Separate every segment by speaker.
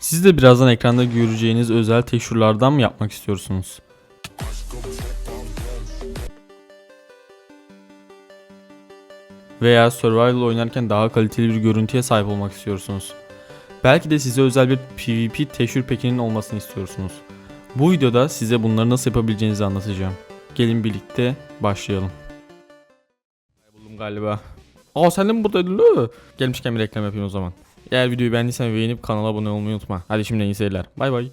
Speaker 1: Siz de birazdan ekranda göreceğiniz özel teşhirlerden mi yapmak istiyorsunuz? Veya survival oynarken daha kaliteli bir görüntüye sahip olmak istiyorsunuz. Belki de size özel bir PvP teşhir pekinin olmasını istiyorsunuz. Bu videoda size bunları nasıl yapabileceğinizi anlatacağım. Gelin birlikte başlayalım. Buldum galiba. Aa sen de mi buradaydın? Gelmişken bir reklam yapayım o zaman. Eğer videoyu beğendiysen beğenip kanala abone olmayı unutma. Hadi şimdi iyi seyirler. Bay bay.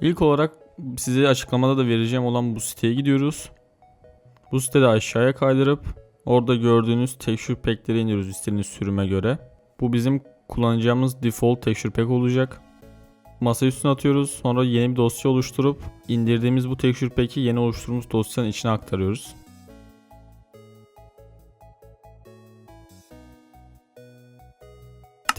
Speaker 1: İlk olarak size açıklamada da vereceğim olan bu siteye gidiyoruz. Bu sitede aşağıya kaydırıp orada gördüğünüz texture pack'leri indiriyoruz istediğiniz sürüme göre. Bu bizim kullanacağımız default texture pack olacak. Masa üstüne atıyoruz. Sonra yeni bir dosya oluşturup indirdiğimiz bu texture pack'i yeni oluşturduğumuz dosyanın içine aktarıyoruz.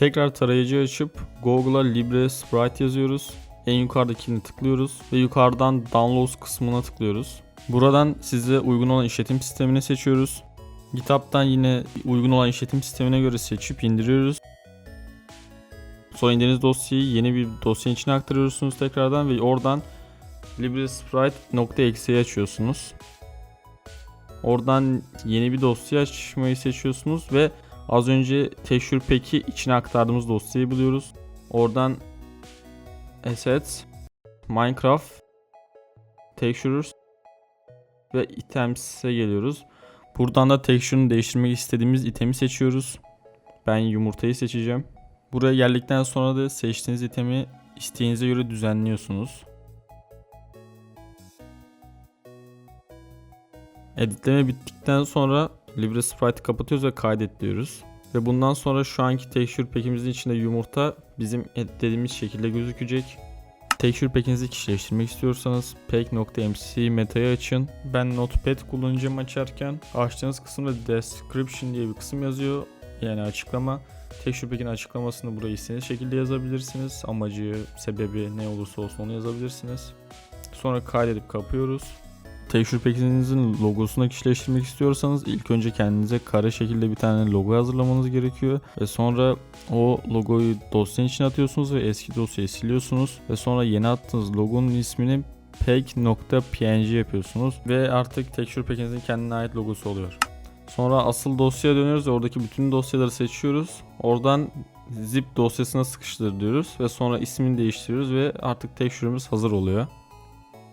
Speaker 1: Tekrar tarayıcı açıp Google'a Libre Sprite yazıyoruz. En yukarıdakini tıklıyoruz ve yukarıdan Downloads kısmına tıklıyoruz. Buradan size uygun olan işletim sistemini seçiyoruz. GitHub'tan yine uygun olan işletim sistemine göre seçip indiriyoruz. Sonra indirdiğiniz dosyayı yeni bir dosyanın içine aktarıyorsunuz tekrardan ve oradan LibreSprite.exe'yi açıyorsunuz. Oradan yeni bir dosya açmayı seçiyorsunuz ve az önce Texture Pack'i içine aktardığımız dosyayı buluyoruz. Oradan Assets, Minecraft, Textures ve Items'e geliyoruz. Buradan da texture'ını değiştirmek istediğimiz itemi seçiyoruz. Ben yumurtayı seçeceğim. Buraya geldikten sonra da seçtiğiniz itemi isteğinize göre düzenliyorsunuz. Editleme bittikten sonra LibreSprite'ı kapatıyoruz ve kaydet diyoruz. Ve bundan sonra şu anki texture pack'imizin içinde yumurta bizim editlediğimiz şekilde gözükecek. Texture pack'inizi kişileştirmek istiyorsanız pack.mc meta'yı açın. Ben Notepad kullanacağım açarken açtığınız kısımda description diye bir kısım yazıyor. Yani açıklama. Texture pack'in açıklamasını buraya istediğiniz şekilde yazabilirsiniz. Amacı, sebebi ne olursa olsun onu yazabilirsiniz. Sonra kaydedip kapıyoruz. Texture pack'inizin logosunu kişileştirmek istiyorsanız ilk önce kendinize kare şekilde bir tane logo hazırlamanız gerekiyor. Ve sonra o logoyu dosyanın içine atıyorsunuz ve eski dosyayı siliyorsunuz. Ve sonra yeni attığınız logonun ismini pack.png yapıyorsunuz. Ve artık texture pack'inizin kendine ait logosu oluyor. Sonra asıl dosyaya dönüyoruz ve oradaki bütün dosyaları seçiyoruz. Oradan zip dosyasına sıkıştır diyoruz ve sonra ismini değiştiriyoruz ve artık texture'ımız hazır oluyor.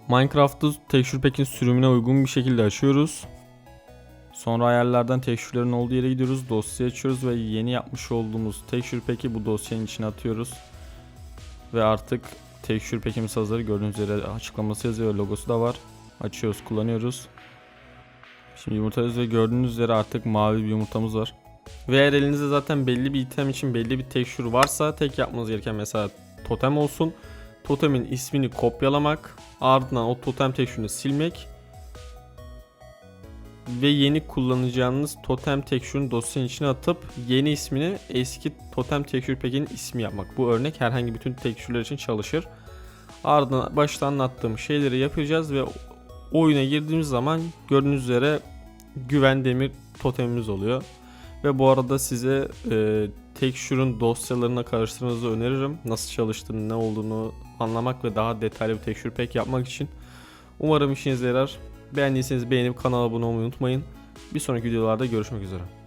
Speaker 1: Minecraft'ı Texture Pack'in sürümüne uygun bir şekilde açıyoruz. Sonra ayarlardan texture'lerin olduğu yere gidiyoruz. Dosya açıyoruz ve yeni yapmış olduğumuz Texture Pack'i bu dosyanın içine atıyoruz. Ve artık Texture Pack'imiz hazır. Gördüğünüz üzere açıklaması yazıyor logosu da var. Açıyoruz, kullanıyoruz. Şimdi yumurtayız ve gördüğünüz üzere artık mavi bir yumurtamız var. Ve eğer elinizde zaten belli bir item için belli bir texture varsa tek yapmanız gereken mesela totem olsun. Totemin ismini kopyalamak, ardından o totem texture'ını silmek ve yeni kullanacağınız totem texture'ını dosyanın içine atıp yeni ismini eski totem texture pack'in ismi yapmak. Bu örnek herhangi bütün texture'ler için çalışır. Ardından başta anlattığım şeyleri yapacağız ve oyuna girdiğimiz zaman gördüğünüz üzere güven demir totemimiz oluyor. Ve bu arada size e, Texture'un dosyalarına karıştırmanızı öneririm. Nasıl çalıştığını, ne olduğunu anlamak ve daha detaylı bir Texture Pack yapmak için. Umarım işinize yarar. Beğendiyseniz beğenip kanala abone olmayı unutmayın. Bir sonraki videolarda görüşmek üzere.